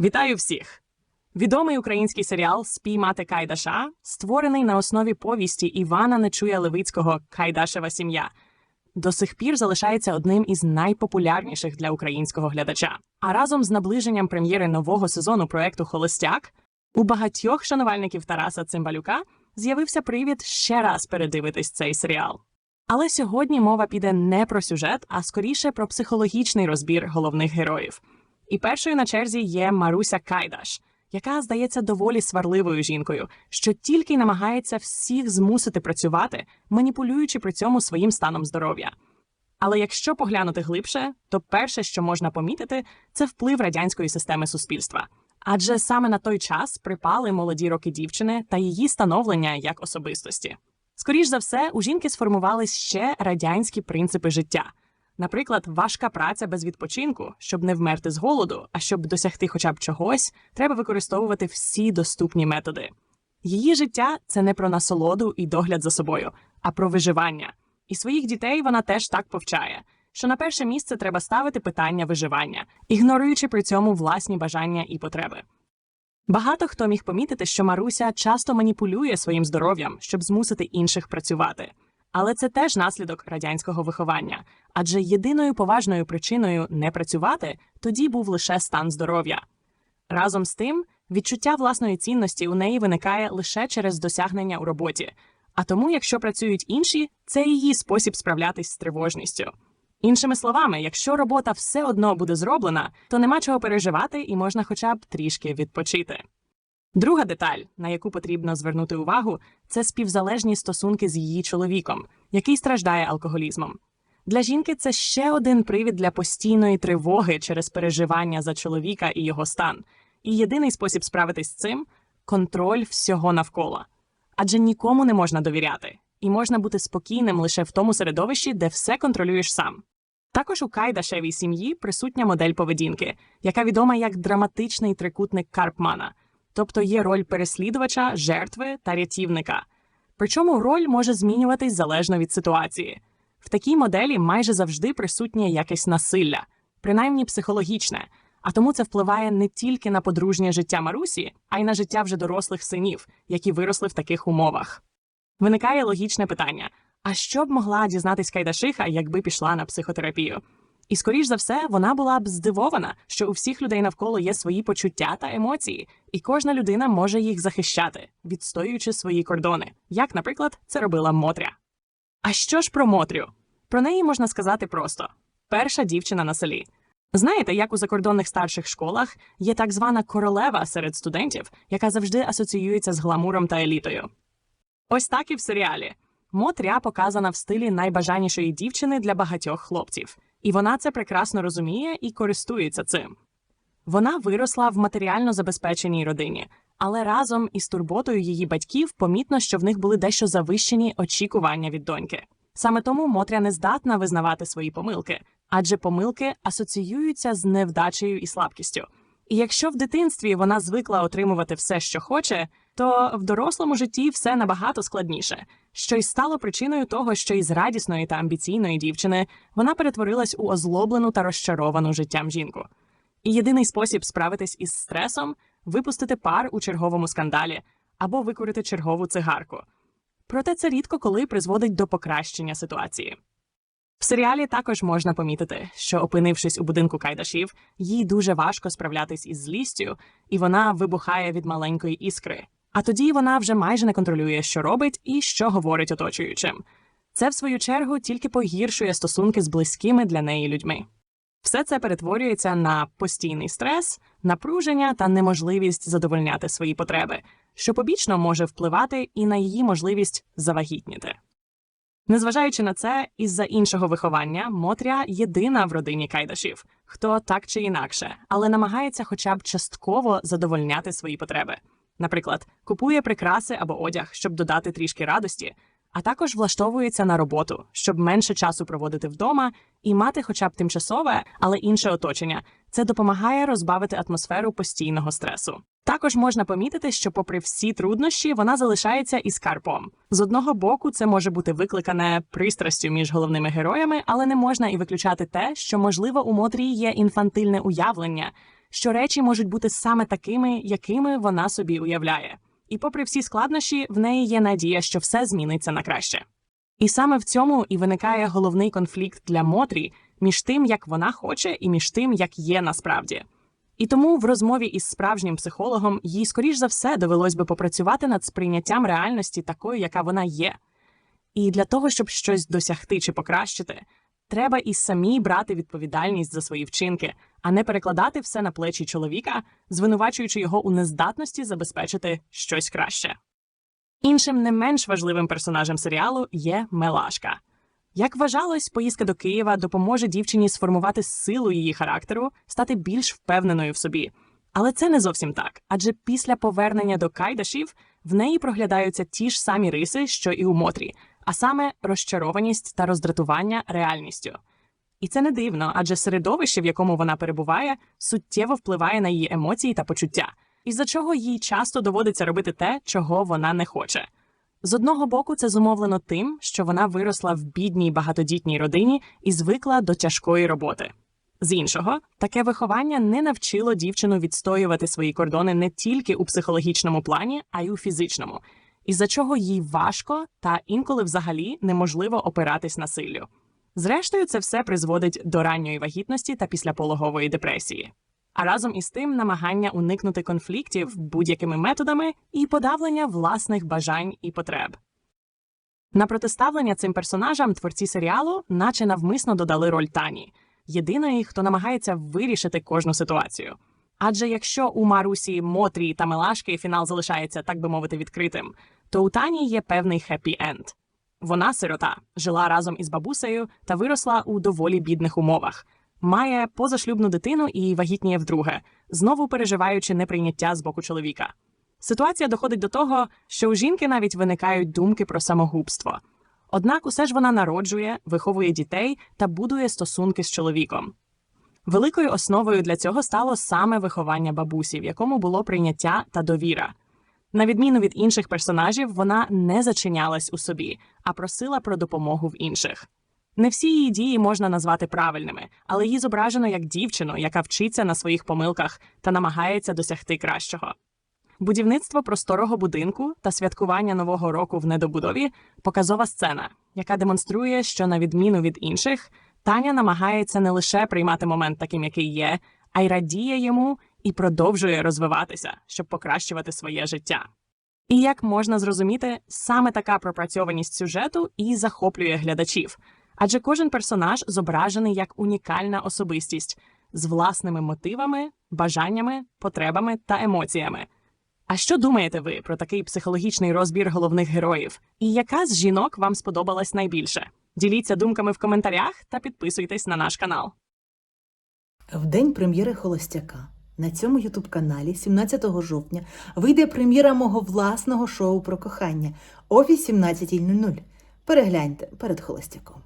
Вітаю всіх! Відомий український серіал Спіймати Кайдаша створений на основі повісті Івана Нечуя Левицького Кайдашева сім'я. До сих пір залишається одним із найпопулярніших для українського глядача. А разом з наближенням прем'єри нового сезону проекту Холостяк у багатьох шанувальників Тараса Цимбалюка з'явився привід ще раз передивитись цей серіал. Але сьогодні мова піде не про сюжет, а скоріше про психологічний розбір головних героїв. І першою на черзі є Маруся Кайдаш, яка здається доволі сварливою жінкою, що тільки й намагається всіх змусити працювати, маніпулюючи при цьому своїм станом здоров'я. Але якщо поглянути глибше, то перше, що можна помітити, це вплив радянської системи суспільства. Адже саме на той час припали молоді роки дівчини та її становлення як особистості. Скоріш за все, у жінки сформувались ще радянські принципи життя. Наприклад, важка праця без відпочинку, щоб не вмерти з голоду, а щоб досягти хоча б чогось, треба використовувати всі доступні методи. Її життя це не про насолоду і догляд за собою, а про виживання. І своїх дітей вона теж так повчає, що на перше місце треба ставити питання виживання, ігноруючи при цьому власні бажання і потреби. Багато хто міг помітити, що Маруся часто маніпулює своїм здоров'ям, щоб змусити інших працювати. Але це теж наслідок радянського виховання, адже єдиною поважною причиною не працювати тоді був лише стан здоров'я. Разом з тим, відчуття власної цінності у неї виникає лише через досягнення у роботі. А тому, якщо працюють інші, це її спосіб справлятись з тривожністю. Іншими словами, якщо робота все одно буде зроблена, то нема чого переживати і можна хоча б трішки відпочити. Друга деталь, на яку потрібно звернути увагу, це співзалежні стосунки з її чоловіком, який страждає алкоголізмом. Для жінки це ще один привід для постійної тривоги через переживання за чоловіка і його стан. І єдиний спосіб справитись з цим контроль всього навколо. Адже нікому не можна довіряти, і можна бути спокійним лише в тому середовищі, де все контролюєш сам. Також у Кайдашевій сім'ї присутня модель поведінки, яка відома як драматичний трикутник Карпмана, тобто є роль переслідувача, жертви та рятівника. Причому роль може змінюватись залежно від ситуації. В такій моделі майже завжди присутнє якесь насилля, принаймні психологічне, а тому це впливає не тільки на подружнє життя Марусі, а й на життя вже дорослих синів, які виросли в таких умовах. Виникає логічне питання: а що б могла дізнатись Кайдашиха, якби пішла на психотерапію? І скоріш за все, вона була б здивована, що у всіх людей навколо є свої почуття та емоції, і кожна людина може їх захищати, відстоюючи свої кордони, як, наприклад, це робила Мотря. А що ж про Мотрю? Про неї можна сказати просто: перша дівчина на селі. Знаєте, як у закордонних старших школах є так звана королева серед студентів, яка завжди асоціюється з гламуром та елітою. Ось так і в серіалі. Мотря показана в стилі найбажанішої дівчини для багатьох хлопців, і вона це прекрасно розуміє і користується цим. Вона виросла в матеріально забезпеченій родині, але разом із турботою її батьків помітно, що в них були дещо завищені очікування від доньки. Саме тому Мотря не здатна визнавати свої помилки, адже помилки асоціюються з невдачею і слабкістю. І якщо в дитинстві вона звикла отримувати все, що хоче, то в дорослому житті все набагато складніше, що й стало причиною того, що із радісної та амбіційної дівчини вона перетворилась у озлоблену та розчаровану життям жінку. І єдиний спосіб справитись із стресом випустити пар у черговому скандалі або викурити чергову цигарку. Проте це рідко коли призводить до покращення ситуації. В серіалі також можна помітити, що, опинившись у будинку Кайдашів, їй дуже важко справлятись із злістю, і вона вибухає від маленької іскри. А тоді вона вже майже не контролює, що робить і що говорить оточуючим. Це, в свою чергу, тільки погіршує стосунки з близькими для неї людьми. Все це перетворюється на постійний стрес, напруження та неможливість задовольняти свої потреби, що побічно може впливати і на її можливість завагітніти. Незважаючи на це, із-за іншого виховання Мотря єдина в родині Кайдашів, хто так чи інакше, але намагається хоча б частково задовольняти свої потреби. Наприклад, купує прикраси або одяг, щоб додати трішки радості, а також влаштовується на роботу, щоб менше часу проводити вдома і мати хоча б тимчасове, але інше оточення. Це допомагає розбавити атмосферу постійного стресу. Також можна помітити, що, попри всі труднощі, вона залишається із карпом. З одного боку, це може бути викликане пристрастю між головними героями, але не можна і виключати те, що можливо у Мотрії є інфантильне уявлення, що речі можуть бути саме такими, якими вона собі уявляє. І попри всі складнощі, в неї є надія, що все зміниться на краще. І саме в цьому і виникає головний конфлікт для Мотрі між тим, як вона хоче, і між тим, як є насправді. І тому в розмові із справжнім психологом їй, скоріш за все, довелось би попрацювати над сприйняттям реальності такою, яка вона є. І для того, щоб щось досягти чи покращити, треба і самій брати відповідальність за свої вчинки, а не перекладати все на плечі чоловіка, звинувачуючи його у нездатності забезпечити щось краще. Іншим не менш важливим персонажем серіалу є Мелашка. Як вважалось, поїздка до Києва допоможе дівчині сформувати силу її характеру, стати більш впевненою в собі. Але це не зовсім так, адже після повернення до Кайдашів в неї проглядаються ті ж самі риси, що і у Мотрі, а саме розчарованість та роздратування реальністю. І це не дивно, адже середовище, в якому вона перебуває, суттєво впливає на її емоції та почуття, із-за чого їй часто доводиться робити те, чого вона не хоче. З одного боку, це зумовлено тим, що вона виросла в бідній багатодітній родині і звикла до тяжкої роботи. З іншого, таке виховання не навчило дівчину відстоювати свої кордони не тільки у психологічному плані, а й у фізичному, із-за чого їй важко та інколи взагалі неможливо опиратись насиллю. Зрештою, це все призводить до ранньої вагітності та післяпологової депресії. А разом із тим намагання уникнути конфліктів будь-якими методами і подавлення власних бажань і потреб. На протиставлення цим персонажам творці серіалу наче навмисно додали роль Тані, єдиної, хто намагається вирішити кожну ситуацію. Адже якщо у Марусі, Мотрі та Мелашки фінал залишається, так би мовити, відкритим, то у Тані є певний хеппі-енд. Вона сирота, жила разом із бабусею та виросла у доволі бідних умовах. Має позашлюбну дитину і вагітніє вдруге, знову переживаючи неприйняття з боку чоловіка. Ситуація доходить до того, що у жінки навіть виникають думки про самогубство. Однак усе ж вона народжує, виховує дітей та будує стосунки з чоловіком. Великою основою для цього стало саме виховання бабусі, в якому було прийняття та довіра. На відміну від інших персонажів, вона не зачинялась у собі, а просила про допомогу в інших. Не всі її дії можна назвати правильними, але її зображено як дівчину, яка вчиться на своїх помилках та намагається досягти кращого. Будівництво просторого будинку та святкування нового року в недобудові показова сцена, яка демонструє, що на відміну від інших, Таня намагається не лише приймати момент таким, який є, а й радіє йому і продовжує розвиватися, щоб покращувати своє життя. І як можна зрозуміти, саме така пропрацьованість сюжету і захоплює глядачів, адже кожен персонаж зображений як унікальна особистість з власними мотивами, бажаннями, потребами та емоціями. А що думаєте ви про такий психологічний розбір головних героїв? І яка з жінок вам сподобалась найбільше? Діліться думками в коментарях та підписуйтесь на наш канал. В день прем'єри Холостяка на цьому ютуб-каналі 17 жовтня вийде прем'єра мого власного шоу про кохання о 18.00. Перегляньте перед холостяком.